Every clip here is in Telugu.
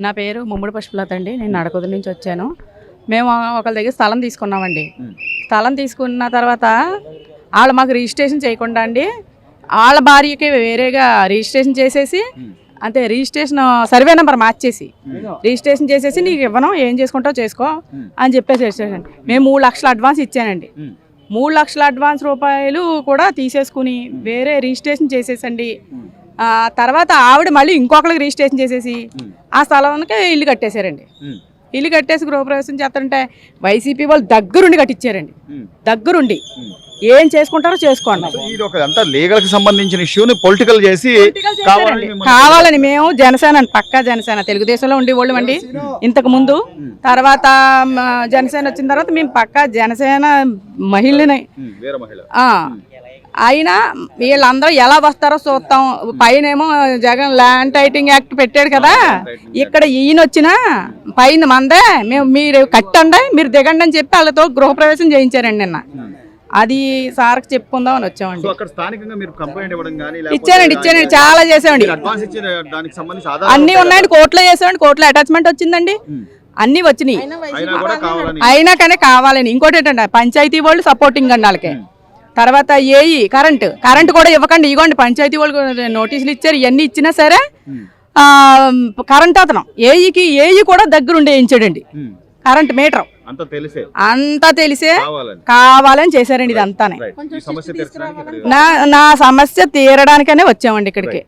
నా పేరు ముమ్మడి పుష్పలత అండి. నేను నడకొద్దు నుంచి వచ్చాను. మేము ఒకళ్ళ దగ్గర స్థలం తీసుకున్నామండి. స్థలం తీసుకున్న తర్వాత వాళ్ళు మాకు రిజిస్ట్రేషన్ చేయకుండా అండి వాళ్ళ భార్యకి వేరేగా రిజిస్ట్రేషన్ చేసేసి. అంటే రిజిస్ట్రేషన్ సర్వే నెంబర్ మార్చేసి. రిజిస్ట్రేషన్ చేసేసి నీకు ఇవ్వను ఏం చేసుకుంటావు చేసుకో. అని చెప్పేసి రిజిస్ట్రేషన్. మేము మూడు లక్షల అడ్వాన్స్ ఇచ్చానండి. మూడు లక్షల అడ్వాన్స్ రూపాయలు కూడా తీసేసుకుని వేరే రిజిస్ట్రేషన్ చేసేసండి. తర్వాత ఆవిడ మళ్ళీ ఇంకొకరికి రిజిస్ట్రేషన్ చేసేసి. ఆ స్థలానికి ఇల్లు కట్టేశారండి. ఇల్లు కట్టేసి గృహప్రవేశం చేస్తారంటే వైసీపీ వాళ్ళు దగ్గరుండి కట్టించారండి. దగ్గరుండి. ఏం చేసుకుంటారో చేసుకోండి. లీగల్కి సంబంధించిన ఇష్యూని పొలిటికల్ చేసి కావాలని మేము జనసేన పక్కా జనసేన. తెలుగుదేశంలో ఉండేవాళ్ళం అండి ఇంతకు ముందు. తర్వాత జనసేన వచ్చిన తర్వాత మేము పక్కా జనసేన మహిళని. అయినా వీళ్ళందరూ ఎలా వస్తారో చూస్తాం. పైన ఏమో జగన్ ల్యాండ్ టైటింగ్ యాక్ట్ పెట్టాడు కదా. ఇక్కడ ఈయన వచ్చినా పైన మందే మేము మీరు కట్టండి మీరు దిగండి అని చెప్పి వాళ్ళతో గృహప్రవేశం చేయించారండి నిన్న. అది సార్కి వచ్చామండి. కంప్లైంట్ ఇవ్వడం కానీ ఇచ్చానండి ఇచ్చానండి చాలా చేసామండి అన్నీ ఉన్నాయండి కోర్టులో చేసామండి కోర్టులో అటాచ్మెంట్ వచ్చిందండి. అన్నీ వచ్చినాయి. అయినా కానీ కావాలని ఇంకోటి ఏంటంటే పంచాయతీ వాళ్ళు సపోర్టింగ్ అండి వాళ్ళకి. తర్వాత ఏఈ కరెంట్. కరెంట్ కూడా ఇవ్వకండి. ఇగోండి పంచాయతీ వాళ్ళు నోటీసులు ఇచ్చారు. ఇవన్నీ ఇచ్చినా సరే కరెంట్ అతను. ఏఈకి ఏఈ కూడా దగ్గరుండి వేయించాడండి. Current meter. అంతా తెలిసే. కావాలని. చేశారండి ఇది అంతానే నా నా సమస్య తీరడానికనే వచ్చామండి ఇక్కడికి.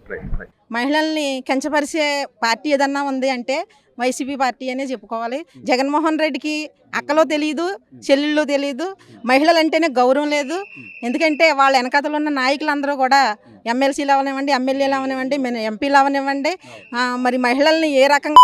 మహిళల్ని కించపరిచే పార్టీ ఏదన్నా ఉంది అంటే వైసీపీ పార్టీ అనే చెప్పుకోవాలి. జగన్మోహన్ రెడ్డికి అక్కలో తెలియదు చెల్లెళ్ళు తెలియదు మహిళలు అంటేనే గౌరవం లేదు. ఎందుకంటే వాళ్ళ వెనకతలు ఉన్న నాయకులందరూ కూడా ఎమ్మెల్సీలు అవనివ్వండి ఎమ్మెల్యేలు అవనివ్వండి ఎంపీలు అవనివ్వండి. మరి మహిళల్ని ఏ రకంగా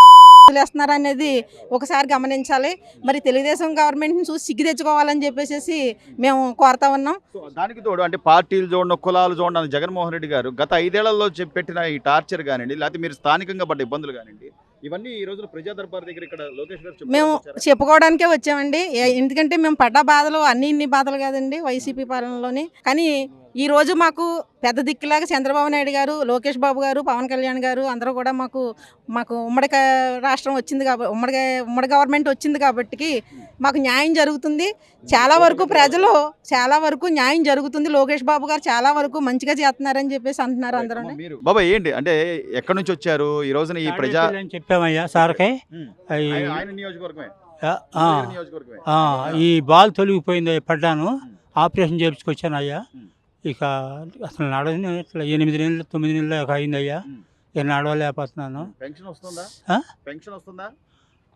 వదిలేస్తున్నారు అనేది ఒకసారి గమనించాలి. మరి తెలుగుదేశం గవర్నమెంట్ని చూసి సిగ్గు తెచ్చుకోవాలని చెప్పేసి మేము కోరుతా ఉన్నాం. దానికి తోడు అంటే పార్టీలు చూడండి కులాలు చూడండి జగన్మోహన్ రెడ్డి గారు గత ఐదేళ్ళలో పెట్టిన ఈ టార్చర్ కానివ్వండి లేకపోతే మీరు స్థానికంగా పడ్డ ఇబ్బందులు కానివ్వండి ఇవన్నీ ఈ రోజు ప్రజా దర్బార్ దగ్గర ఇక్కడ లోకేష్ గారు చెప్పుకోవడానికి మేము? చెప్పుకోవడానికే వచ్చామండి. ఎందుకంటే మేము పడ్డ బాధలు అన్ని ఇన్ని బాధలు కాదండి వైసీపీ పాలనలోని. కానీ ఈ రోజు మాకు పెద్ద దిక్కులాగా చంద్రబాబు నాయుడు గారు లోకేష్ బాబు గారు పవన్ కళ్యాణ్ గారు అందరూ కూడా మాకు మాకు ఉమ్మడి రాష్ట్రం వచ్చింది కాబట్టి ఉమ్మడి ఉమ్మడి గవర్నమెంట్ వచ్చింది కాబట్టి మాకు న్యాయం జరుగుతుంది. చాలా వరకు ప్రజలు చాలా వరకు న్యాయం జరుగుతుంది. లోకేష్ బాబు గారు చాలా వరకు మంచిగా చేస్తున్నారని చెప్పేసి అంటున్నారు అందరూ. బాబా ఏంటి? అంటే ఎక్కడి నుంచి వచ్చారు? ఈ రోజున ఈ ప్రజా చెప్పామయ్యా సార్కి. ఉమ్. అయి- ఆయన ఆయన నియోజకవర్గమే. ఆ, ఆ, ఆయన నియోజకవర్గమే. ఆ, ఈ బాల్ తొలగిపోయింది పడ్డాను. ఆపరేషన్ చేయించుకొచ్చాను అయ్యా. ఇక అసలు నడవని ఇట్లా ఎనిమిది నెలలు తొమ్మిది నెలలు ఒక అయింది అయ్యా ఉమ్. ఇక నడవలేకపోతున్నాను పెన్షన్ వస్తుందా? ఆ? పెన్షన్ వస్తుందా?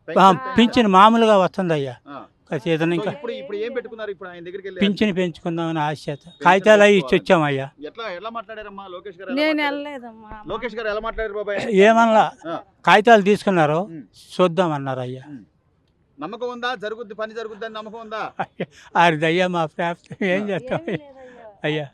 ఆ, పింఛన్ మామూలుగా వస్తుంది అయ్యా ఆ. ఏదైనా సో ఇంకా ఇప్పుడు ఇప్పుడు ఏం పెట్టుకున్నారు? ఇప్పుడు ఆయన దగ్గరికి వెళ్ళి పింఛన్ పెంచుకుందామని ఆశ కాగితాలు అవి ఇచ్చి వచ్చామయ్యా. ఎట్లా ఎలా మాట్లాడారమ్మా లోకేష్ గారు? ఎలా నేను మాట్లాడారు? వెళ్ళలేదమ్మా. లోకేష్ గారు ఎలా మాట్లాడారు బాబాయ్? ఏమన్నా ఆ. కాగితాలు తీసుకున్నారు. చూద్దామన్నారు అయ్యా. నమ్మకం ఉందా? జరుగుద్ది పని జరుగుద్ది అని నమ్మకం ఉందా? ఆరిది అయ్యా మా ప్రాప్తి ఏం చేస్తాం? అయ్యా.